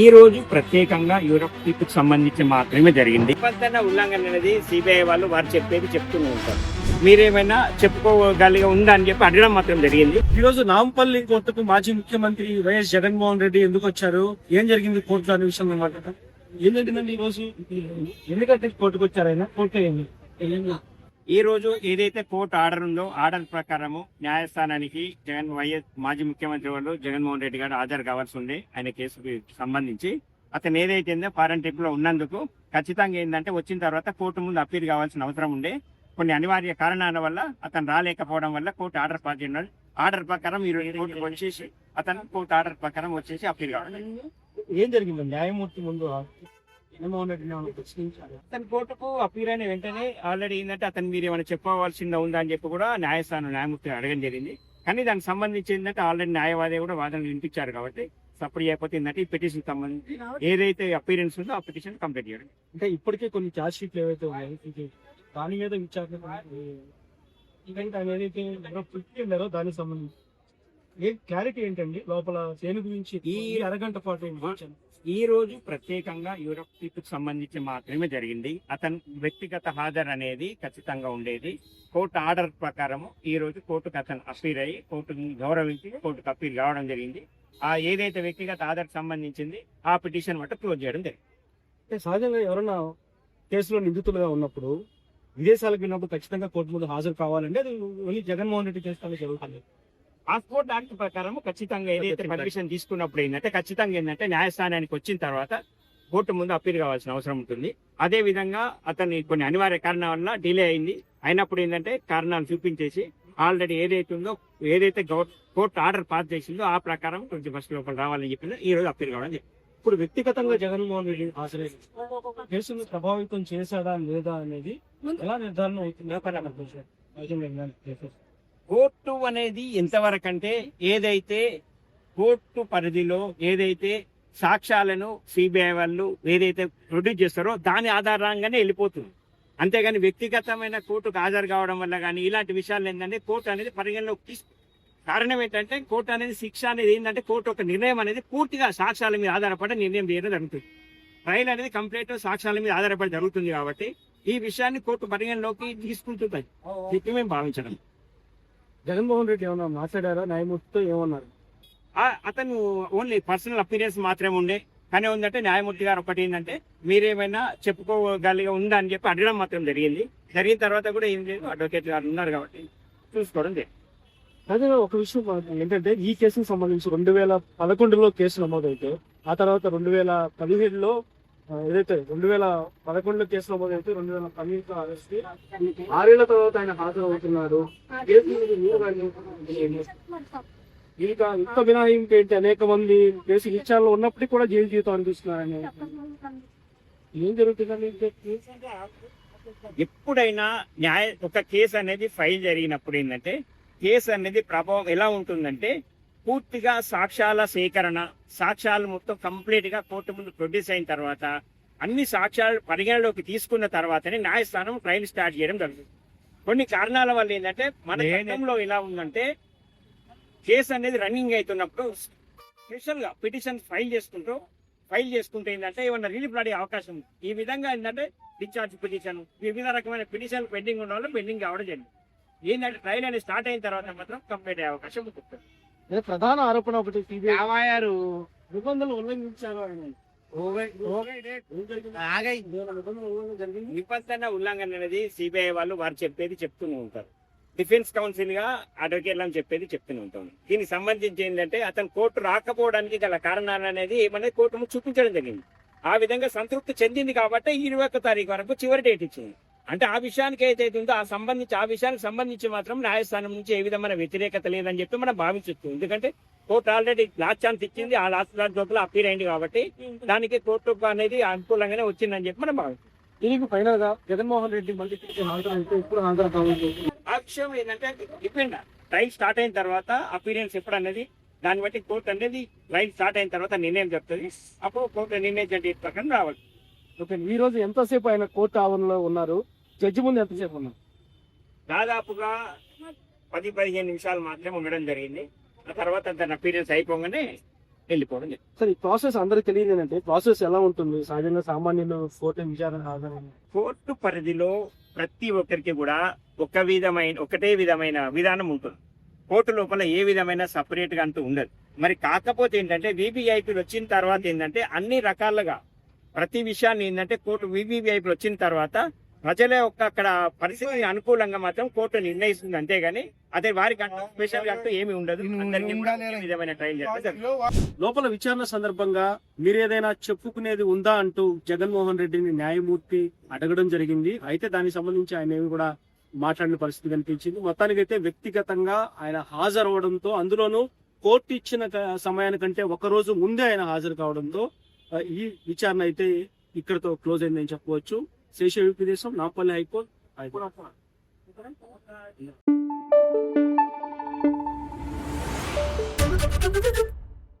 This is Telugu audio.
ఈ రోజు ప్రత్యేకంగా యూరప్కు సంబంధించి మాత్రమే జరిగింది. నిబంధన ఉల్లంఘన అనేది సిబిఐ వాళ్ళు వారు చెప్పేది చెప్తూనే ఉంటారు. మీరేమైనా చెప్పుకోగలిగా ఉందా అని చెప్పి అడగడం మాత్రం జరిగింది. ఈ రోజు నాంపల్లి కోర్టుకు మాజీ ముఖ్యమంత్రి వైఎస్ జగన్మోహన్ రెడ్డి ఎందుకు వచ్చారు? ఏం జరిగింది కోర్టులో అనే విషయం మాట్లాడతాం. ఏం జరిగిందండి ఈ రోజు ఎందుకంటే కోర్టుకు వచ్చారు ఆయన? కోర్టు ఏంది ఈ రోజు ఏదైతే కోర్టు ఆర్డర్ ఉందో ఆర్డర్ ప్రకారము న్యాయస్థానానికి జగన్ వైఎస్ మాజీ ముఖ్యమంత్రి వాళ్ళు జగన్మోహన్ రెడ్డి గారు హాజరు కావాల్సి ఉంది ఆయన కేసుకి సంబంధించి. అతను ఏదైతే ఉందో ఫారెన్ ట్రిప్లో ఉన్నందుకు ఖచ్చితంగా ఏంటంటే వచ్చిన తర్వాత కోర్టు ముందు అప్పీల్ కావాల్సిన అవసరం ఉండే. కొన్ని అనివార్య కారణాల వల్ల అతను రాలేకపోవడం వల్ల కోర్టు ఆర్డర్ పాస్ చేయడం ఆర్డర్ ప్రకారం ఈ రోజు కోర్టు వచ్చేసి అతను కోర్టు ఆర్డర్ ప్రకారం వచ్చేసి అప్పీల్ కావడం ఏం జరిగింది? న్యాయమూర్తి ముందు అతని కోర్టుకు అపీల్ అయిన వెంటనే ఆల్రెడీ ఏంటంటే అతను మీరు ఏమైనా చెప్పవలసిందా ఉందా అని చెప్పి కూడా న్యాయస్థానం న్యాయమూర్తి అడగడం జరిగింది. కానీ దానికి సంబంధించి ఏంటంటే ఆల్రెడీ న్యాయవాది కూడా వాదనలు వినిపించారు కాబట్టి సపోర్ట్ చేయకపోతే ఏంటంటే ఈ పిటిషన్ సంబంధించి ఏదైతే అపీరెన్స్ ఉందో ఆ పిటిషన్ కంప్లీట్ చేయడం. అంటే ఇప్పటికే కొన్ని ఛార్జ్ షీట్లు ఏవైతే ఉన్నాయో దాని మీద విచారణ ఈవెంట్ పుట్టిండారో దానికి సంబంధించి. ఏ క్లారిటీ ఏంటండి? లోపల దేని గురించి ఈ అరగంట పాటు. ఈ రోజు ప్రత్యేకంగా యూరప్ ట్రిప్ సంబంధించి మాత్రమే జరిగింది. అతను వ్యక్తిగత హాజరు అనేది ఖచ్చితంగా ఉండేది. కోర్టు ఆర్డర్ ప్రకారము ఈ రోజు కోర్టుకు అతను అపీల్ అయ్యి కోర్టుని గౌరవించి కోర్టుకు అప్పీల్ కావడం జరిగింది. ఆ ఏదైతే వ్యక్తిగత ఆధార్ సంబంధించింది ఆ పిటిషన్ మట్టు క్లోజ్ చేయడం జరిగింది. సహజంగా ఎవరన్నా కేసులో నిందితులుగా ఉన్నప్పుడు విదేశాలకు వెళ్ళినప్పుడు ఖచ్చితంగా కోర్టు ముందు హాజరు కావాలంటే అది ఓన్లీ జగన్మోహన్ రెడ్డి కేసులో జరుగుతుంది. పాస్పోర్ట్ యాక్ట్ ప్రకారం ఖచ్చితంగా ఏదైతే పర్మిషన్ తీసుకున్నప్పుడు ఏంటంటే ఖచ్చితంగా ఏంటంటే న్యాయస్థానానికి వచ్చిన తర్వాత కోర్టు ముందు అప్పీల్ కావాల్సిన అవసరం ఉంటుంది అదే విధంగా అతని కొన్ని అనివార్య కారణాల వల్ల డిలే అయింది అయినప్పుడు ఏంటంటే కారణాలు చూపించేసి ఆల్రెడీ ఏదైతే ఉందో ఏదైతే కోర్టు ఆర్డర్ పాస్ చేసిందో ఆ ప్రకారం కొంచెం ఫస్ట్ లోపల రావాలని చెప్పి ఈ రోజు అప్పీల్ కావడం జరిగింది. ఇప్పుడు వ్యక్తిగతంగా జగన్మోహన్ రెడ్డి హాజరైన కేసును ప్రభావితం చేశాడా లేదా అనేది ఎలా నిర్ధారణ అవుతుంది. కోర్టు అనేది ఎంతవరకు అంటే ఏదైతే కోర్టు పరిధిలో ఏదైతే సాక్ష్యాలను సిబిఐ వాళ్ళు ఏదైతే ప్రొడ్యూస్ చేస్తారో దాని ఆధారంగానే వెళ్ళిపోతుంది. అంతేగాని వ్యక్తిగతమైన కోర్టుకు హాజరు కావడం వల్ల కానీ ఇలాంటి విషయాలు ఏంటంటే కోర్టు అనేది పరిగణలోకి తీసుకు కారణం ఏంటంటే కోర్టు అనేది శిక్ష అనేది ఏంటంటే కోర్టు ఒక నిర్ణయం అనేది పూర్తిగా సాక్ష్యాల మీద ఆధారపడి నిర్ణయం చేయడం జరుగుతుంది. ట్రయల్ అనేది కంప్లీట్ సాక్ష్యాల మీద ఆధారపడి జరుగుతుంది కాబట్టి ఈ విషయాన్ని కోర్టు పరిగణలోకి తీసుకుంటుంది. ఇది మేము భావించడం. జగన్మోహన్ రెడ్డి ఏమన్నా మాట్లాడారా? న్యాయమూర్తితో ఏమన్నారు? అతను ఓన్లీ పర్సనల్ అపీరియన్స్ మాత్రమే ఉండే. కానీ ఏంటంటే న్యాయమూర్తి గారు ఒకటి ఏంటంటే మీరేమైనా చెప్పుకోగలిగా ఉందా అని చెప్పి అడగడం మాత్రం జరిగింది. జరిగిన తర్వాత కూడా ఏం లేదు అడ్వకేట్ గారు ఉన్నారు కాబట్టి చూసుకోవడం జరిగింది. అదే ఒక విషయం ఏంటంటే ఈ కేసుకు సంబంధించి రెండు వేల పదకొండులో కేసు నమోదైతే ఆ తర్వాత రెండు వేల పదిహేడులో ఏదైతే రెండు వేల పదకొండులో కేసు నమోదైతే రెండు వేల పదిహేడులో అరెస్ట్ ఆరేళ్ళ తర్వాత ఆయన హాజరు అవుతున్నారు ఇంకా ఇంత మినహాయింపు ఏంటి? అనేక మంది కేసు విచారణలో ఉన్నప్పటికీ కూడా జైలు జీవితం అనిపిస్తున్నారని ఏం జరుగుతుందండి ఎప్పుడైనా న్యాయ ఒక కేసు అనేది ఫైల్ జరిగినప్పుడు ఏంటంటే కేసు అనేది ప్రభావం ఎలా ఉంటుందంటే పూర్తిగా సాక్ష్యాల సేకరణ సాక్ష్యాలు మొత్తం కంప్లీట్గా కోర్టు ముందు ప్రొడ్యూస్ అయిన తర్వాత అన్ని సాక్ష్యాలు పరిగణలోకి తీసుకున్న తర్వాతనే న్యాయస్థానం ట్రయల్ స్టార్ట్ చేయడం జరుగుతుంది కొన్ని కారణాల వల్ల ఏంటంటే మన చట్టంలో ఎలా ఉందంటే కేసు అనేది రన్నింగ్ అవుతున్నప్పుడు స్పెషల్గా పిటిషన్ ఫైల్ చేసుకుంటూ ఫైల్ చేసుకుంటే ఏంటంటే ఏమన్నా రిలీఫ్ అడిగే అవకాశం ఉంది. ఈ విధంగా ఏంటంటే డిశ్చార్జ్ పిటిషన్ వివిధ రకమైన పిటిషన్ పెండింగ్ ఉన్న వాళ్ళు పెండింగ్ కావడం జరిగింది. ఏంటంటే ట్రయల్ అనేది స్టార్ట్ అయిన తర్వాత మాత్రం కంప్లీట్ అయ్యే అవకాశం ఉంటుంది. అదే ప్రధాన ఆరోపణ ఒకటి సిబిఐ. నిబంధనలు ఉల్లంఘించారు ఆయన. నిబంధన ఉల్లంఘన అనేది సిబిఐ వాళ్ళు వారు చెప్పేది చెప్తూనే ఉంటారు. డిఫెన్స్ కౌన్సిల్గా అడ్వకేట్లను చెప్పేది చెప్తూనే ఉంటాం. దీనికి సంబంధించి ఏంటంటే అతను కోర్టు రాకపోవడానికి గల కారణాలు అనేది ఏమనేది కోర్టు చూపించడం జరిగింది. ఆ విధంగా సంతృప్తి చెందింది కాబట్టి ఇరవై ఒక్క తారీఖు వరకు చివరి డేట్ ఇచ్చింది. అంటే ఆ విషయానికి ఏదైతే ఉందో ఆ సంబంధించి ఆ విషయానికి సంబంధించి మాత్రం న్యాయస్థానం నుంచి ఏ విధమైన వ్యతిరేకత లేదని చెప్పి మనం భావించవచ్చు ఎందుకంటే కోర్టు ఆల్రెడీ లాస్ట్ ఛాన్స్ ఇచ్చింది ఆ లాస్ట్ లాస్ట్ లోపల అపీల్ అయింది కాబట్టి దానికి కోర్టు అనేది అనుకూలంగానే వచ్చిందని చెప్పి మనం భావించాం దీనికి ఫైనల్గా జగన్మోహన్ రెడ్డి మళ్ళీ ఇప్పుడు ఆ విషయం ఏంటంటే డిపెండ్. ట్రైల్ స్టార్ట్ అయిన తర్వాత అపీరియన్స్ ఎప్పుడు అనేది దాన్ని బట్టి కోర్టు అనేది ట్రైల్ స్టార్ట్ అయిన తర్వాత నిర్ణయం చెప్తుంది అప్పుడు కోర్టు నిర్ణయించిన డేట్ ప్రకారం రావాలి. ఓకే ఈ రోజు ఎంతసేపు ఆయన కోర్టు ఆవరణలో ఉన్నారు? జడ్జి ముందు ఎంతసేపు ఉన్నారు? దాదాపుగా పది పదిహేను నిమిషాలు మాత్రమే ఉండడం జరిగింది. ఆ తర్వాత తన అపీరియన్స్ అయిపోగానే వెళ్ళిపోవడం జరిగింది. సార్ ఈ ప్రాసెస్ అందరికి తెలియదు ఏంటంటే ప్రాసెస్ ఎలా ఉంటుంది? సహజంగా సామాన్యులు కోర్టు విచారణ కోర్టు పరిధిలో ప్రతి ఒక్కరికి కూడా ఒక విధమైన ఒకటే విధమైన విధానం ఉంటుంది. కోర్టు లోపల ఏ విధమైన సపరేట్గా అంటూ ఉండదు. మరి కాకపోతే ఏంటంటే వివిఐపీలు వచ్చిన తర్వాత ఏంటంటే అన్ని రకాలుగా ప్రతి విషయాన్ని ఏంటంటే కోర్టు వివిఐపీలు వచ్చిన తర్వాత ప్రజల యొక్క అక్కడ పరిస్థితికి అనుకూలంగా మాత్రం కోర్టు నిర్ణయిస్తుంది అంతేగాని అదే వారికి అంటూ స్పెషల్గా అంటూ ఏమి ఉండదు. విధమైన లోపల విచారణ సందర్భంగా మీరు ఏదైనా చెప్పుకునేది ఉందా అంటూ జగన్మోహన్ రెడ్డిని న్యాయమూర్తి అడగడం జరిగింది. అయితే దానికి సంబంధించి ఆయన ఏమి కూడా మాట్లాడిన పరిస్థితి కనిపించింది. మొత్తానికైతే వ్యక్తిగతంగా ఆయన హాజరవడంతో అందులోనూ కోర్టు ఇచ్చిన సమయానికంటే ఒక రోజు ముందే ఆయన హాజరు కావడంతో ఈ విచారణ అయితే ఇక్కడతో క్లోజ్ అయిందని చెప్పవచ్చు. శేష దేశం నాపల్లి హైకోర్టు. హైకోర్టు.